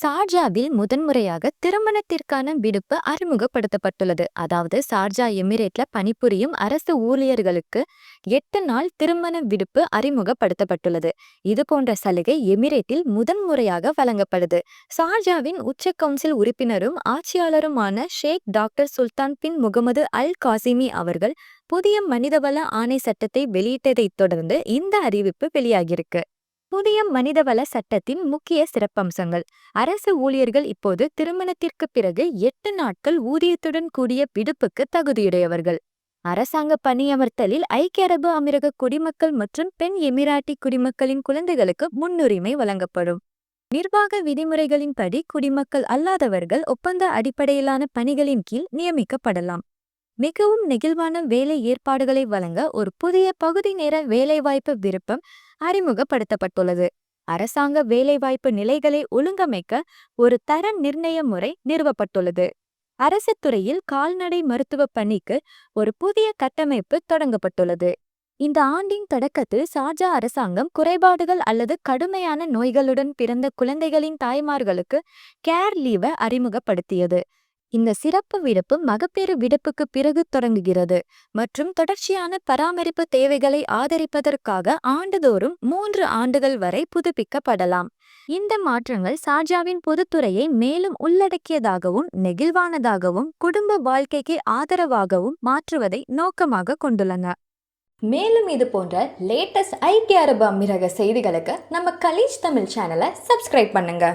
சார்ஜாவில் முதன்முறையாக திருமணத்திற்கான விடுப்பு அறிமுகப்படுத்தப்பட்டுள்ளது. அதாவது சார்ஜா எமிரேட்ல பணிபுரியும் அரசு ஊழியர்களுக்கு எட்டு நாள் திருமண விடுப்பு அறிமுகப்படுத்தப்பட்டுள்ளது. இது போன்ற சலுகை எமிரேட்டில் முதன்முறையாக வழங்கப்படுது. சார்ஜாவின் உச்ச கவுன்சில் உறுப்பினரும் ஆட்சியாளருமான Sheikh doctor Sultan bin Mohammed Al Qasimi அவர்கள் புதிய மனிதவள ஆணை சட்டத்தை வெளியிட்டதைத் தொடர்ந்து இந்த அறிவிப்பு வெளியாகியிருக்கு. புதிய மனிதவள சட்டத்தின் முக்கிய சிறப்பம்சங்கள். அரசு ஊழியர்கள் இப்போது திருமணத்திற்கு பிறகு எட்டு நாட்கள் ஊதியத்துடன் கூடிய விடுப்புக்கு தகுதியுடையவர்கள். அரசாங்க பணியமர்த்தலில் ஐக்கிய அரபு அமீரக குடிமக்கள் மற்றும் பெண் எமிராட்டி குடிமக்களின் குழந்தைகளுக்கு முன்னுரிமை வழங்கப்படும். நிர்வாக விதிமுறைகளின்படி குடிமக்கள் அல்லாதவர்கள் ஒப்பந்த அடிப்படையிலான பணிகளின் கீழ் நியமிக்கப்படலாம். மிகவும் நெகிழ்வான வேலை ஏற்பாடுகளை வழங்க ஒரு புதிய பகுதி நேர வேலைவாய்ப்பு விருப்பம் அறிமுகப்படுத்தப்பட்டுள்ளது. அரசாங்க வேலைவாய்ப்பு நிலைகளை ஒழுங்கமைக்க ஒரு தர நிர்ணய முறை நிறுவப்பட்டுள்ளது. அரசு துறையில் கால்நடை மருத்துவ பணிக்கு ஒரு புதிய கட்டமைப்பு தொடங்கப்பட்டுள்ளது. இந்த ஆண்டின் தொடக்கத்தில் சார்ஜா அரசாங்கம் குறைபாடுகள் அல்லது கடுமையான நோய்களுடன் பிறந்த குழந்தைகளின் தாய்மார்களுக்கு கேர் லீவை அறிமுகப்படுத்தியது. இந்த சிறப்பு விடுப்பு மகப்பேறு விடுப்புக்கு பிறகு தொடங்குகிறது மற்றும் தொடர்ச்சியான பராமரிப்பு தேவைகளை ஆதரிப்பதற்காக ஆண்டுதோறும் மூன்று ஆண்டுகள் வரை புதுப்பிக்கப்படலாம். இந்த மாற்றங்கள் சார்ஜாவின் பொதுத்துறையை மேலும் உள்ளடக்கியதாகவும் நெகிழ்வானதாகவும் குடும்ப வாழ்க்கைக்கு ஆதரவாகவும் மாற்றுவதை நோக்கமாக கொண்டுள்ளன. மேலும் இது போன்ற லேட்டஸ்ட் ஐக்கிய அரபு அமீரக செய்திகளுக்கு நம்ம கலீஜ் தமிழ் சேனலை சப்ஸ்கிரைப் பண்ணுங்க.